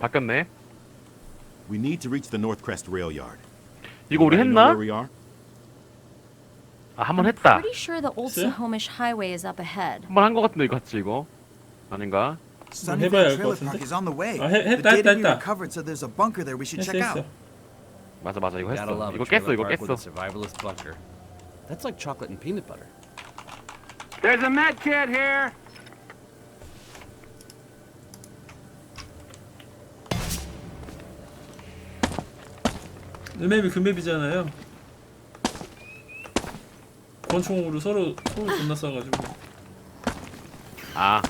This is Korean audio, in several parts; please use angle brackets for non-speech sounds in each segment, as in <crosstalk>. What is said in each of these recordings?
바뀌었네. We need to reach the North Crest rail yard. 이거 우리 Anybody know 했나? where we are? 아, 한 번 했다. Pretty sure the old 했어요? Snohomish Highway is up ahead. 한 번 한 거 같은데 이거 같이 이거 아닌가? 해봐야 Sunnyvale 할 것 Trailer 같은데? Park is on the way. 아, 해- the 했다, data 했다, we 했다. recovered said there's a bunker there we should 했어 check 했어 out. 맞아 맞아 이거 Gotta 했어. love a 이거 깼어 trailer 이거 park with a 깼어. survivalist bunker. That's like chocolate and peanut butter. There's a med kit here. 맵이 그 맵이잖아요 권총으로 서로 서로 존나 쏴가지고 아.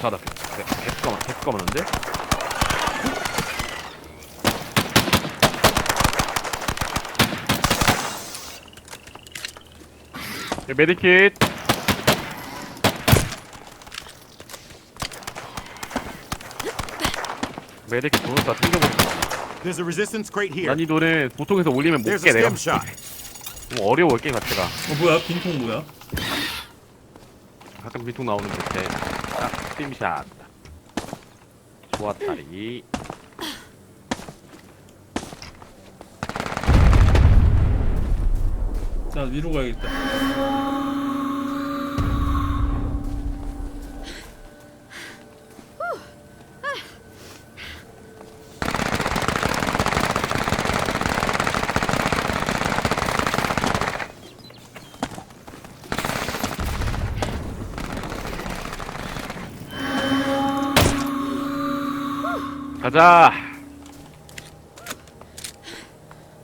자나 백거 백거 맞는데? 예, 메디킷 메디킷 보너스 다 챙겨보자. There's a resistance crate here. 난이도는 보통에서 올리면 못 There's 깨 a 내가 stim shot. 좀 어려워 게임 자체가. 어 뭐야? 빈통 뭐야? 가끔 빈통 나오는 밑에 딱 스팀샷 좋았다리. 자 위로 가야겠다 가자.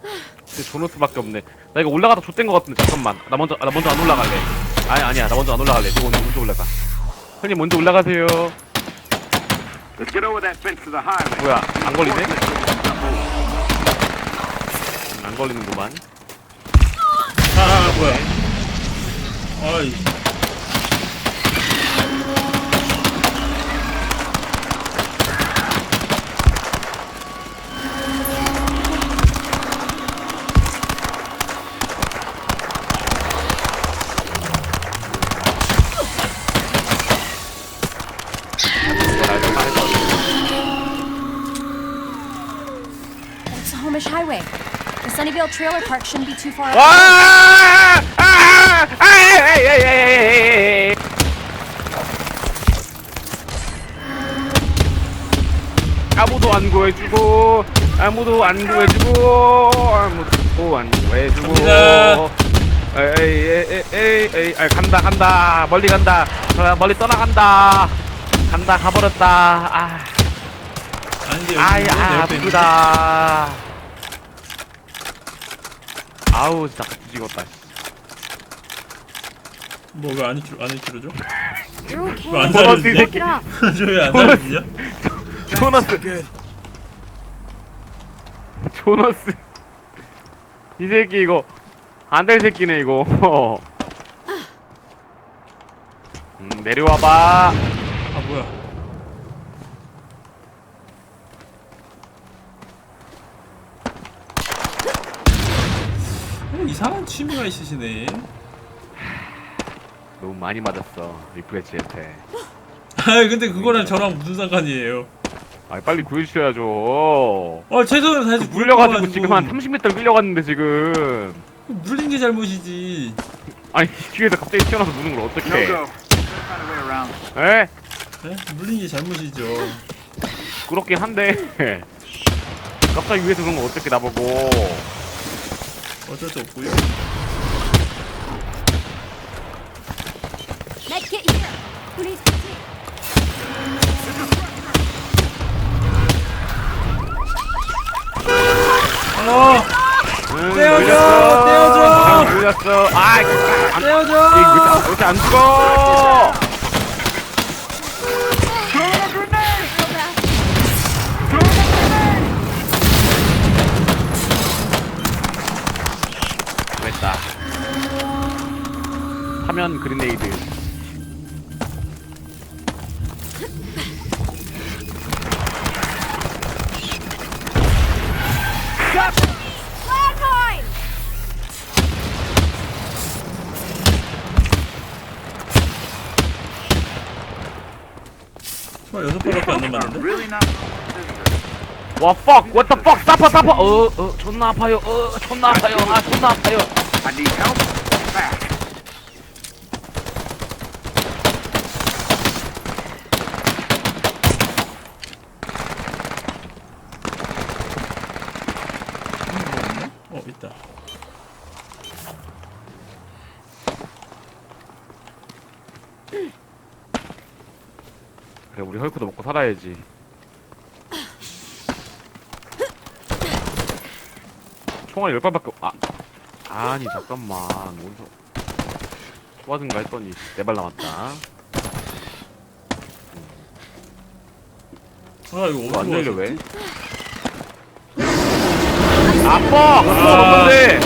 근데 조너스밖에 없네. 나 이거 올라가다 좆된 거 같은데 잠깐만. 나 먼저 나 먼저 안 올라갈래. 아니 아니야. 나 먼저 안 올라갈래. 이거 먼저, 먼저 올라가. 형님 먼저 올라가세요. Let's get over that fence to the highway. 뭐야 안 걸리네? 음, 안 걸리는구만. 아, 아 뭐야. 아이 Trailer Park shouldn't be too far 와! away. 아! 아! 아! 에이, 에이, 에이, 에이, 에이. 아무도 안 구해주고 아무도 안 구해주고 아무도 안 구해주고 갑니다. 에이 에이 에이 에이 아, 간다 간다 멀리 간다 아, 멀리 떠나간다 간다 가버렸다 아 아닌데 여기 아이 내아 옆에 있는데? 아프다 아우 진짜 뒤지겠다 뭐가 안이 안이 킬로죠? You're okay. 왜안? 이 새끼. Up. 저왜안 살려주냐? 조너스. 조너스 이 새끼 이거 안 될 새끼네 이거 <laughs> 음, 내려와봐 아 뭐야 어, 이상한 취미가 있으시네. 너무 많이 맞았어 리프레치한테. 아 근데 그거랑 저랑 무슨 상관이에요? 아 빨리 구해주셔야죠. 어 최선을 다해서 물려가지고 지금 한 30m 끌려갔는데 지금. 물린 게 잘못이지. 아니 뒤에서 갑자기 튀어나와서 무는 걸 어떡해. 에? 네? 물린 게 잘못이죠. 그렇긴 한데. <laughs> 갑자기 위에서 그런 거 어떻게 나보고 어쩔 수 없고요? 어 응, 떼어줘. 떼어줘. 떼어줘 이렇게- 왜 이렇게 안 죽어 했다. 화면 그린네이드. 와 fuck. What the fuck? 사파 사파. 어 어. 존나 아파요. 어 존나 아파요. 아 존나 아파요. Need help fast. 어 있다. 그래 우리 헐크도 먹고 살아야지 총알 열 발밖에 없- 아 아니 잠깐만 어디서 좋아진가 했더니 네발 남았다 아 이거 안 어디로 갔어? 왜? 아파! 총알 없는데!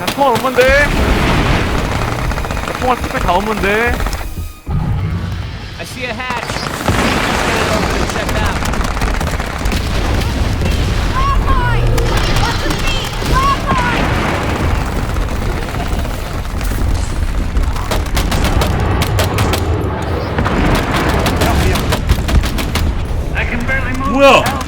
나 총알 없는데? 나 총알 스펙 다 없는데? 뭐야?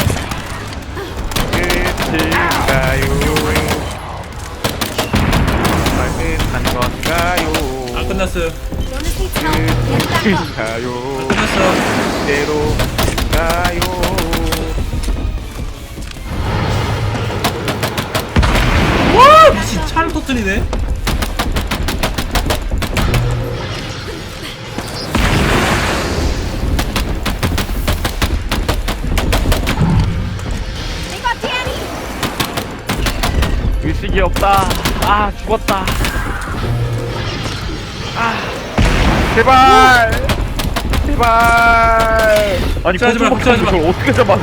제발! 제발! 아니, 걱정하지 마, 걱정하지 마. 저걸 어떻게 잡아?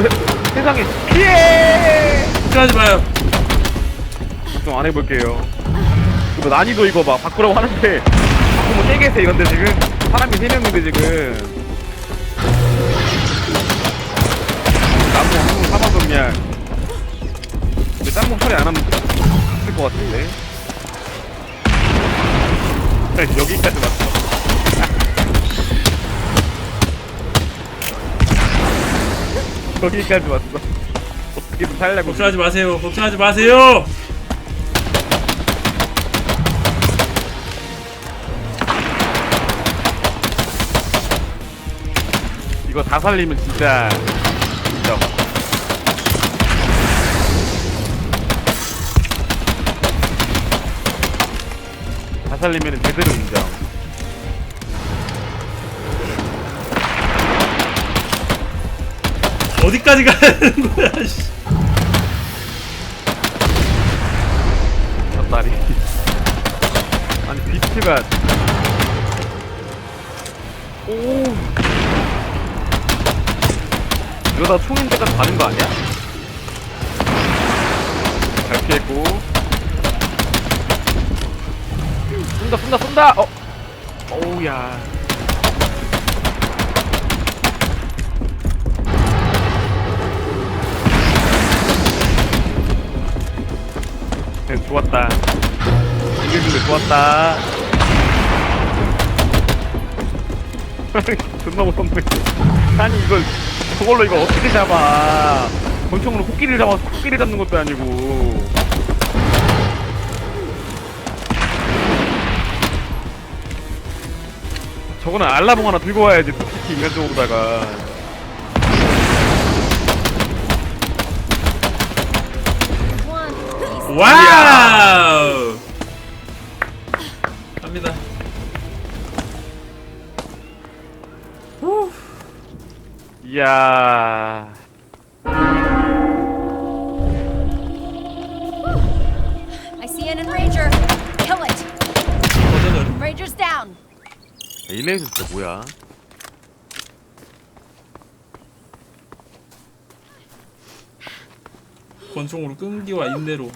세상에, 피해! 걱정하지 마요. 좀안 해볼게요. 이거 난이도 이거 막 바꾸라고 하는데, 바꾸면 깨겠어, 이건데 지금. 사람이 세 명인데 지금. 나무 한번 삼아서 그냥. 근데 짬뽕 처리 안 하면 있을 것 같은데. 여기까지 왔어. 여기까지 왔어. 어떻게든 살려고. 걱정하지 마세요. 걱정하지 마세요. 이거 다 살리면 진짜 진짜 다 살리면 제대로 인정 어디까지 가는 거야? 씨. 졌다리 아니 비트가 오 이러다 총인데가 가는 거 아니야? 잘 피했고 쏜다 쏜다 쏜다 어 어우야 좋았다. 이길줄래 좋았다. <laughs> 존나 무섭네. 아니 이걸 저걸로 이거 어떻게 잡아. 권총으로 코끼리를 잡아서 코끼리 잡는 것도 아니고. 저거는 알라봉 하나 들고 와야지 솔직히 인간적으로다가 와우. 갑니다. 이야 I see an enrager. Kill it. 버전을 Ranger's down. 일레이저 진짜 뭐야 권총으로 끈기와 인내로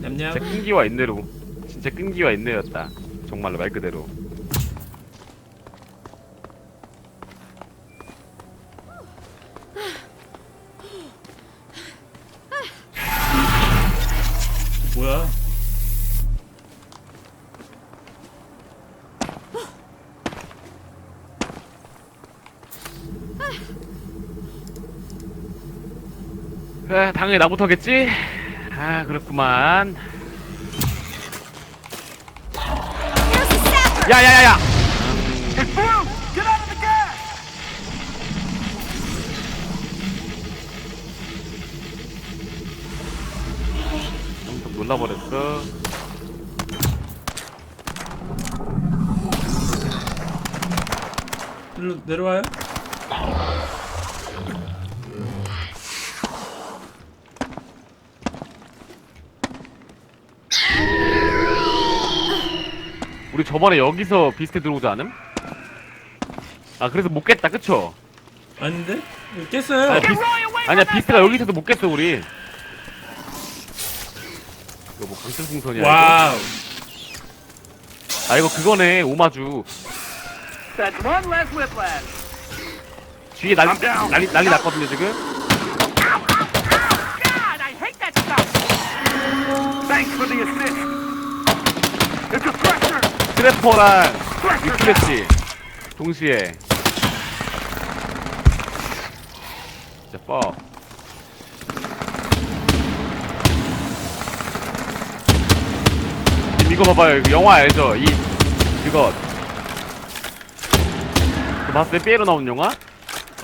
냠냠. 진짜 끈기와 인내로 진짜 끈기와 인내였다 정말로 말 그대로 뭐야? 그래 당연히 나부터겠지 아 그렇구만! 야야야야! 좀 놀라버렸어 일로 내려와요? 저번에 여기서 비스트 들어오지 않음? 아 그래서 못 깼다 그쵸? 아닌데? 깼어요. 아니, 비스, 아니야 비스트가 여기 있어도 못 깼어 우리 이거 뭐 방탄풍선이야 이거? 와우. 아 이거 그거네 오마주 That's one less whiplash. 뒤에 난리. 난리, 난리 났거든요 지금 God, I hate that stuff! Thanks for the assist. 트래퍼랑! 위클래치 동시에 진짜 뻑 이거 봐봐요 이거 영화 알죠? 이 그거 그 봤을 때 삐에로 나온 영화?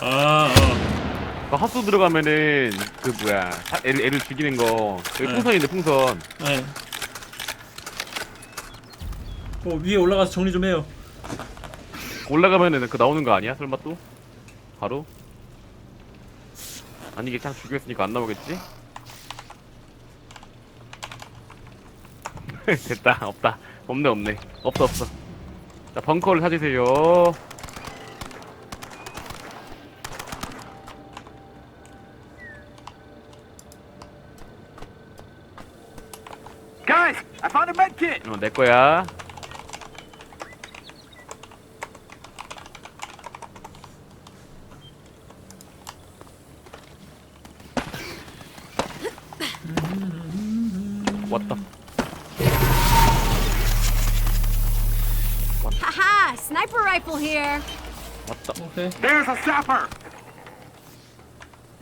아, 어. 그 핫소 들어가면은 그 뭐야 사- 애를, 애를 죽이는 거 여기 네. 풍선인데 풍선 네. 어, 위에 올라가서 정리 좀 해요. 올라가면은 그 나오는 거 아니야? 설마 또? 바로? 아니 이게 참 죽였으니까 안 나오겠지? <laughs> 됐다 없다 없네 없네 없어 없어 자 벙커를 찾으세요 Guys, I found a med kit! 어, 내 거야 왔다 Haha! Sniper rifle here! 왔다 오케이. There's a sapper!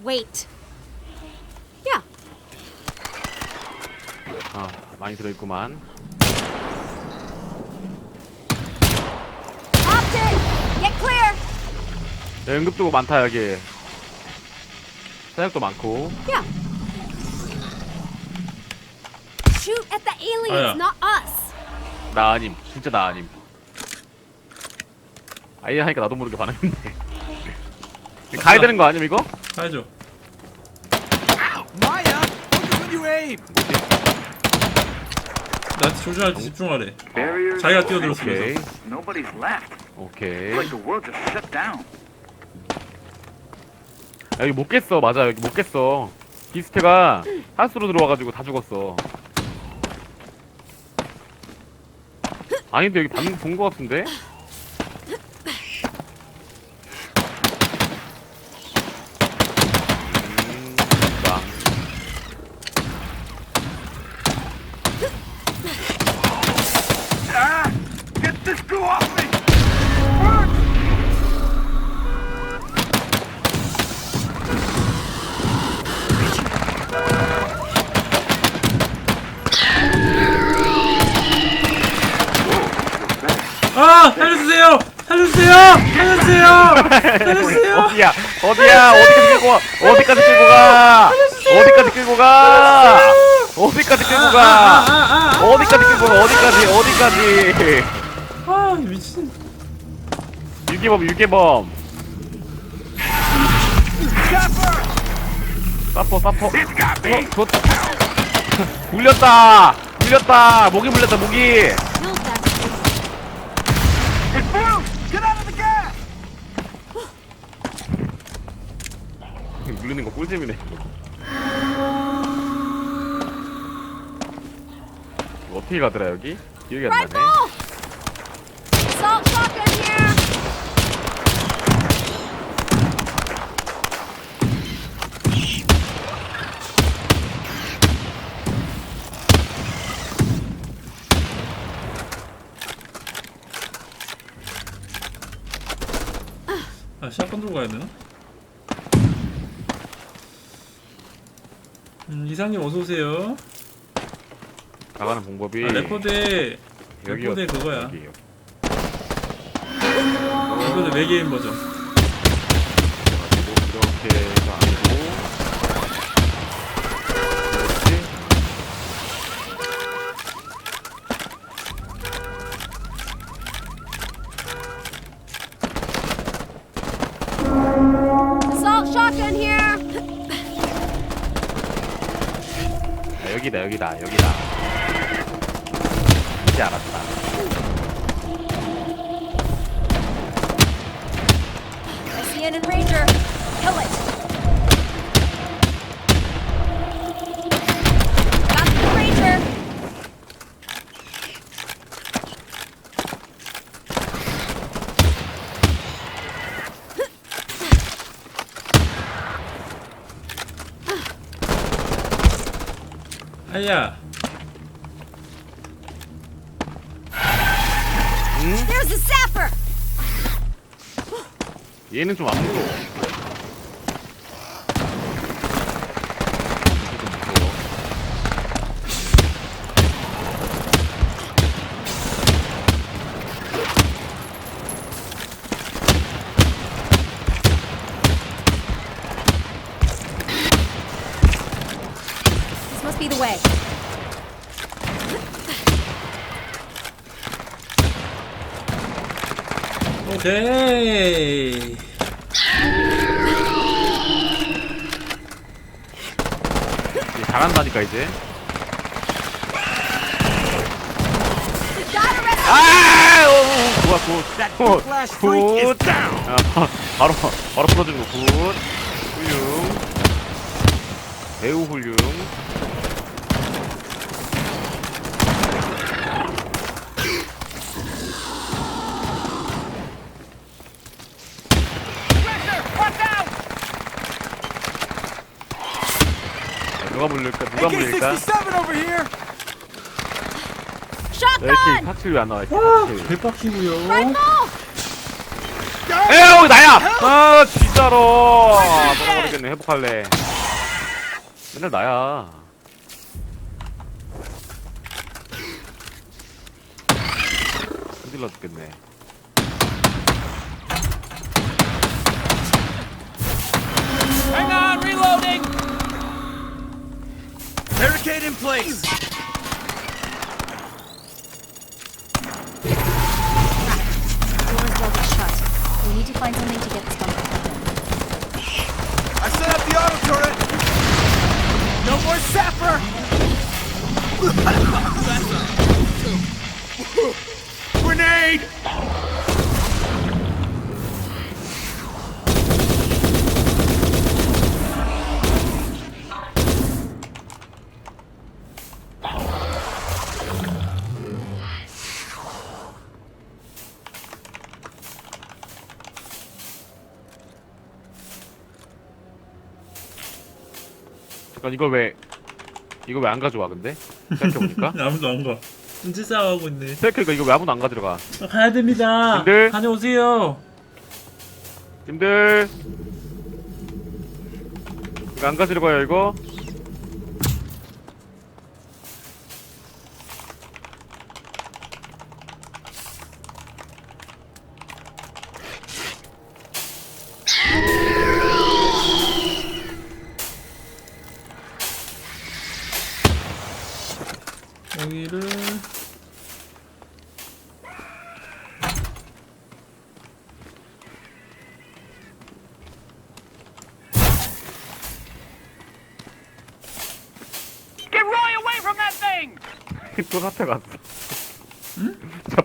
Wait. Yeah, 아 많이 들어있구만 it! Get clear! 야, 응급도구 많다 여기 사역도 많고 Yeah. Shoot at the aliens, Oh, yeah. not us! 나 아님 진짜 나 아님 아예 하니까 나도 모르게 반응했네 가야 되는 거 아님 이거? 가야죠. Maya, focus when you aim. 나한테 조준할 때 집중하래. Barriers. 자기가 뛰어들었어. 오케이 그래서. Nobody's left. 오케이 Like the world just shut down. 야, 여기 못 깼어 맞아 여기 못 깼어 비스트가 한수로 들어와가지고 다 죽었어 아닌데 여기 방금 본거 같은데? 살려주세요! 살려주세요! 어디야? 어디야? 어디까지 끌고 와? 어디까지 끌고 가? 어디까지 끌고 가? 어디까지 끌고 가? 어디까지 끌고 가? 어디까지? 어디까지? 아, 미친. 유괴범, 유괴범. 사퍼, 사퍼. 어, 좋. <laughs> 물렸다. 물렸다. 목이 물렸다. 목이. Killed that thing. It's blue! Get out of the gas! 물리는 거 꿀잼이네. 어떻게 가더라 여기? 기억이 안 나네. 아, 샷건 들고 가야 되나? 음, 이상님 어서 오세요. 나가는 방법이 아, 레포드에 여기요. 레포드에 그거야. 여기요. 레포드 외계인 버전. 이렇게 아, 여기다 여기다 여기다. 이제 알았다. I see an Ranger. Kill it! Got the Ranger! 아야. Sapper! 얘는 좀 안 무서워. 이게 좀 무서워. This must be the way. 오케이. 이제 잘한다니까 이제. Got arrested! 아! 오, 오, 좋아 굿. That 굿. 굿. 아, 바- 바로 바로 풀어주는 거 굿. 훌륭. 매우 훌륭. 자, 누가 물릴까? 누가 물릴까? AK-67 over here. 왜 이렇게 Shotgun! 칵테일 왜안 나와? 와, 칵테일. 개빡치고요. 에이 나야! 아 진짜로 떠나버리겠네 회복할래 맨날 나야 흔들러 죽겠네 Hang on, reloading. Barricade in place. Find something to get this bunker. I set up the auto turret. No more sapper. <laughs> Grenade. 잠깐 이걸 왜 이거 왜 안 가져와 근데? 생각해보니까 <laughs> 아무도 안 가. 눈치 싸움하고 있네. 생각해보니까 이거 왜 아무도 안 가져가 아, 가야 됩니다. 님들. 다녀오세요. 님들 이거 안 가지러 가요 이거?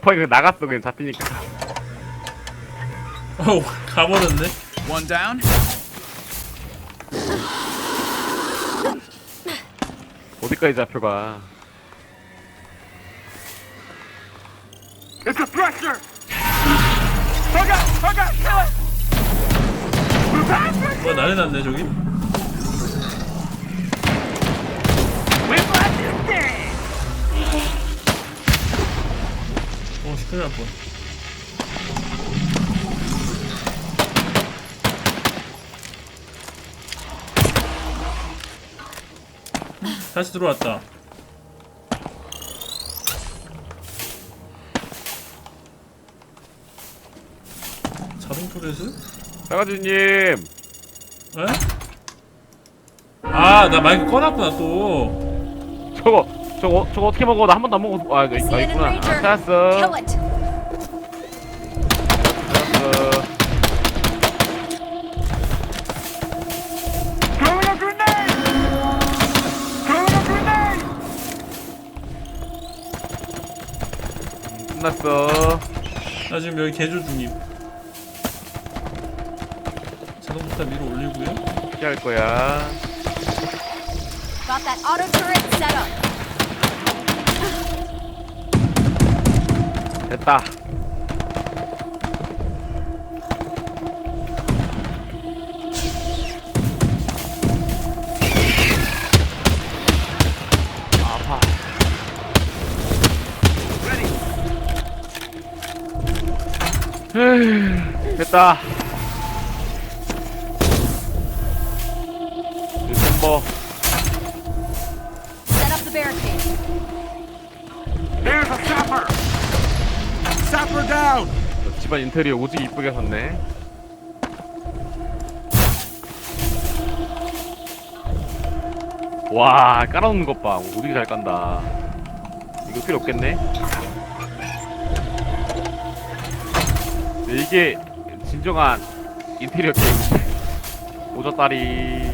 자파이가 나갔어 그냥 잡히니까 어 가버렸네. One down. 어디까지 잡혀가 It's a thresher. Hug out. Hug out. Kill it. 뭐 난리 났네 저기. 어 시큰일 날 뻔. 다시 들어왔다. 자동 토레스? 사가주님 에? 아, 나 마이크 꺼놨구나 또. 저거 저거 저거 어떻게 먹어 나 한 번도 안 먹어 아 아, an 있구나. 아, 찾았어 Kill it. 찾았어! 끝났어 나 지금 여기 개조 중임. 자동부터 위로 올리고요. 어떻게 할 거야 Got that auto turret set up. 됐다. 됐다 집안 인테리어 오지게 이쁘게 샀네. 와 깔아놓는 것 봐. 오지게 잘 깐다. 이거 필요 없겠네? 이게 진정한 인테리어 게임. 오졌다리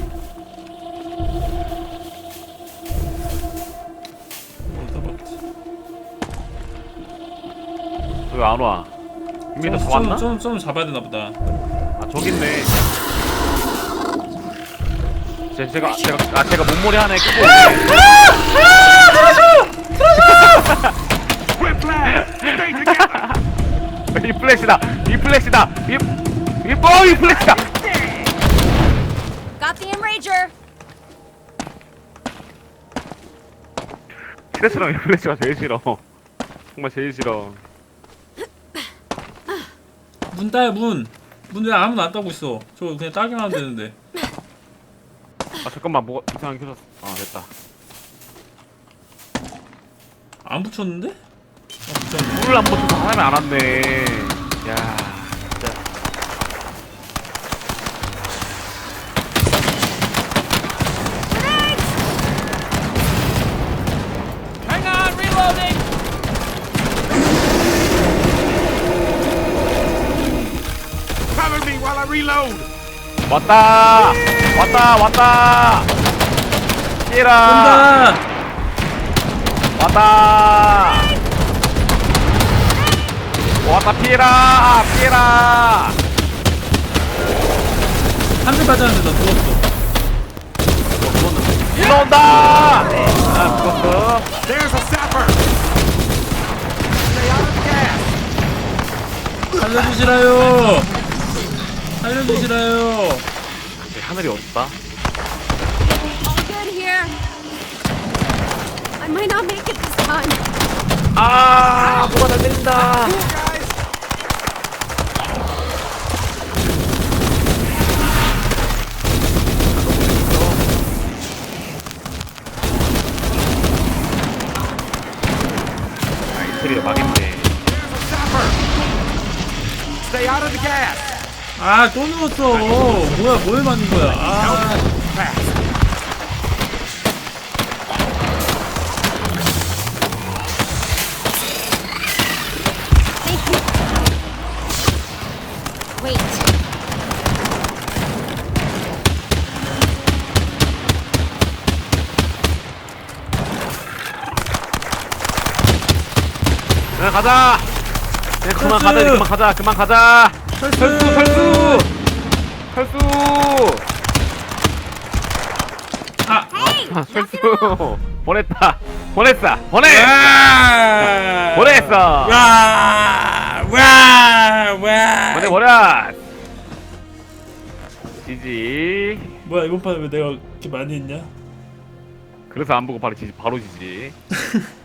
어디다 봤지? 왜 안 와 이미 다 잡았나? 좀, 좀, 좀 잡아야 되나 보다. 아 저기 있네 제, 제가 제가 아 제가 몸머리 하나에 끄고 있네 <laughs> 플래시다 이 플래시다 이이뭐이 플래시다 Got the Enrager. 이 플래시가 제일 싫어 정말 제일 싫어 문 따요, 문. 문 왜 아무도 안 따고 있어? 저 그냥 따기만 하면 되는데. 아 잠깐만 뭐가 이상하게 켜졌어 아 됐다 안 붙였는데? 아, 붙였네. 물을 안 붙여서 사람이 안 왔네 야 왔다 왔다 왔다 피해라 온다! 왔다 왔다 피해라 피해라 한대 맞았는데 나 죽었어. 일로 온다 아 죽었어 There's a sapper! Stay out of the gas! 살려주시라요! 살려주시라요! 하늘이 어둡다 All good here. I might not make it this time. 아 뭐가 날 때린다 아 인테리어 망했네 Sapper! Stay out of the gas! 아, 또 누웠어! 뭐야, 뭘 맞는 거야? 아. 그냥 가자 네, 그만! 가자 이제 그만 가자 그만 가자 철수! 철수 철수 아! 아. 철수 보냈다 보냈어 보내 와! 보냈어 와! 와! 와! 보내버려 지지 뭐야, 이번 판에 왜 내가 이렇게 많이 했냐? 그래서 안 보고 바로 지지 바로 지지 <laughs>